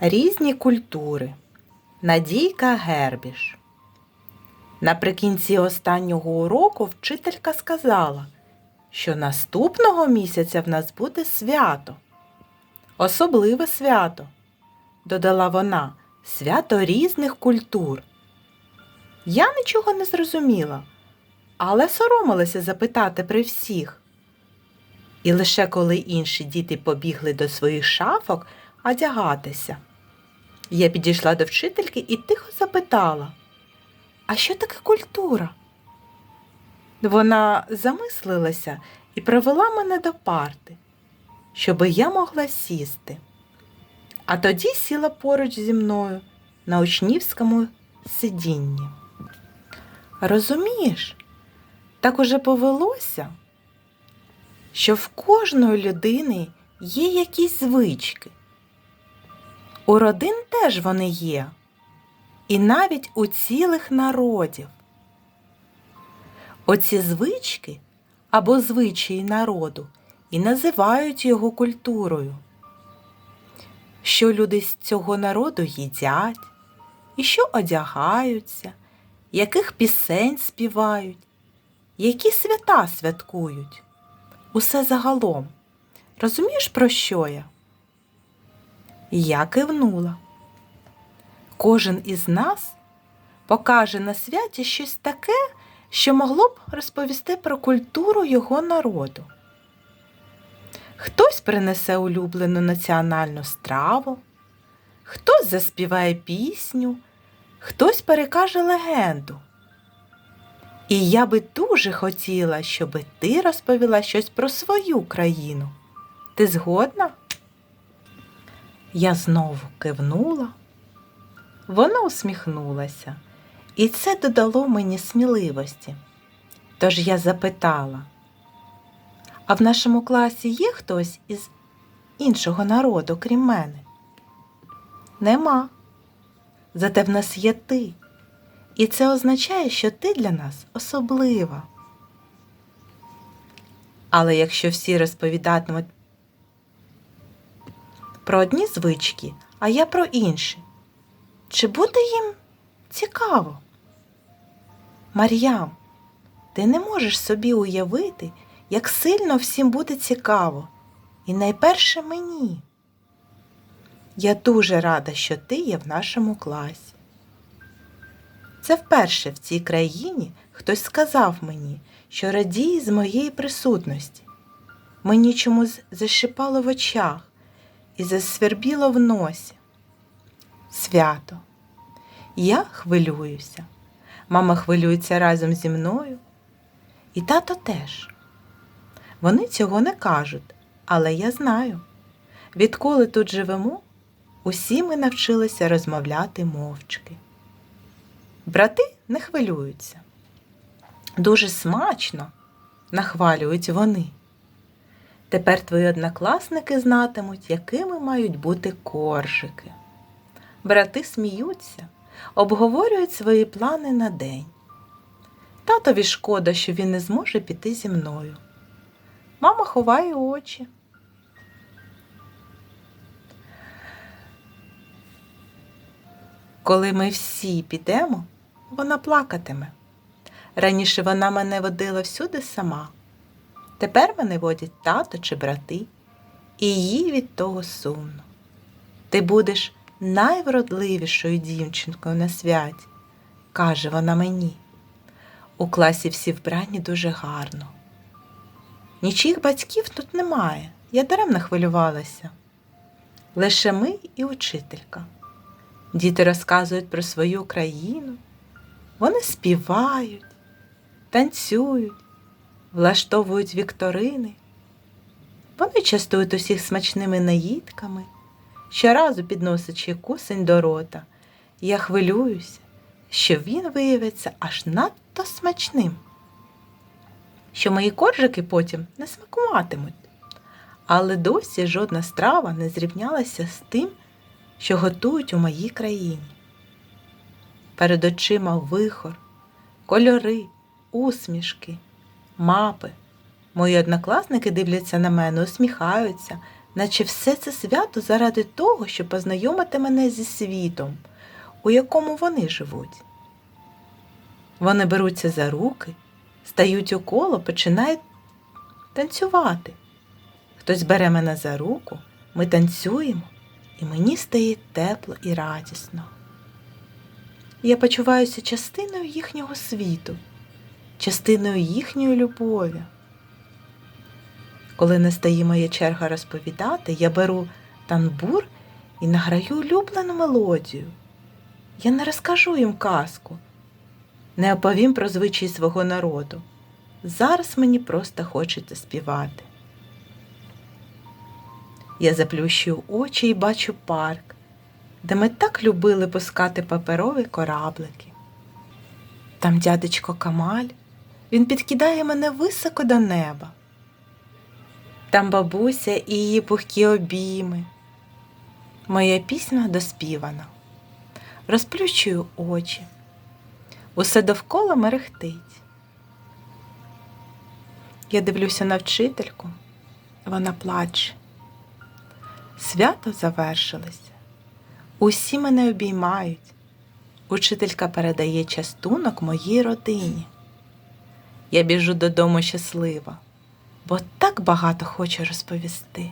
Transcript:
Різні культури. Надійка Гербіш. Наприкінці останнього уроку вчителька сказала, що наступного місяця в нас буде свято. Особливе свято, додала вона, свято різних культур. Я нічого не зрозуміла, але соромилася запитати при всіх. І лише коли інші діти побігли до своїх шафок одягатися. Я підійшла до вчительки і тихо запитала, а що таке культура? Вона замислилася і провела мене до парти, щоби я могла сісти. А тоді сіла поруч зі мною на учнівському сидінні. Розумієш, так уже повелося, що в кожної людини є якісь звички. У родин теж вони є, і навіть у цілих народів. Оці звички або звичаї народу і називають його культурою. Що люди з цього народу їдять, і що одягаються, яких пісень співають, які свята святкують. Усе загалом. Розумієш, про що я? Я кивнула. Кожен із нас покаже на святі щось таке, що могло б розповісти про культуру його народу. Хтось принесе улюблену національну страву, хтось заспіває пісню, хтось перекаже легенду. І я би дуже хотіла, щоб ти розповіла щось про свою країну. Ти згодна? Я знову кивнула. Вона усміхнулася, і це додало мені сміливості. Тож я запитала, а в нашому класі є хтось із іншого народу, крім мене? Нема. Зате в нас є ти. І це означає, що ти для нас особлива. Але якщо всі розповідатимуть про одні звички, а я про інші, чи буде їм цікаво? Мар'ям, ти не можеш собі уявити, як сильно всім буде цікаво, і найперше мені. Я дуже рада, що ти є в нашому класі. Це вперше в цій країні хтось сказав мені, що радіє з моєї присутності. Мені чомусь зашипало в очах і засвербіло в носі. Свято. Я хвилююся. Мама хвилюється разом зі мною. І тато теж. Вони цього не кажуть, але я знаю. Відколи тут живемо, усі ми навчилися розмовляти мовчки. Брати не хвилюються. Дуже смачно нахвалюють вони. Тепер твої однокласники знатимуть, якими мають бути коржики. Брати сміються, обговорюють свої плани на день. Татові шкода, що він не зможе піти зі мною. Мама ховає очі. Коли ми всі підемо, вона плакатиме. Раніше вона мене водила всюди сама. Тепер мене водять тато чи брати, і їй від того сумно. Ти будеш найвродливішою дівчинкою на святі, каже вона мені. У класі всі вбрані дуже гарно. Нічих батьків тут немає, я даремно хвилювалася. Лише ми і учителька. Діти розказують про свою країну, вони співають, танцюють, влаштовують вікторини. Вони частують усіх смачними наїдками, щоразу підносячи кусень до рота. Я хвилююся, що він виявиться аж надто смачним, що мої коржики потім не смакуватимуть. Але досі жодна страва не зрівнялася з тим, що готують у моїй країні. Перед очима вихор, кольори, усмішки, мапи. Мої однокласники дивляться на мене, усміхаються, наче все це свято заради того, щоб познайомити мене зі світом, у якому вони живуть. Вони беруться за руки, стають у коло, починають танцювати. Хтось бере мене за руку, ми танцюємо, і мені стає тепло і радісно. Я почуваюся частиною їхнього світу, частиною їхньої любові. Коли настає моя черга розповідати, я беру танбур і награю улюблену мелодію. Я не розкажу їм казку, не оповім про звичаї свого народу. Зараз мені просто хочеться співати. Я заплющую очі і бачу парк, де ми так любили пускати паперові кораблики. Там дядечко Камаль, він підкидає мене високо до неба. Там бабуся і її пухкі обійми. Моя пісня доспівана. Розплющую очі. Усе довкола мерехтить. Я дивлюся на вчительку, вона плаче. Свято завершилося. Усі мене обіймають. Учителька передає частунок моїй родині. Я біжу додому щаслива, бо так багато хочу розповісти.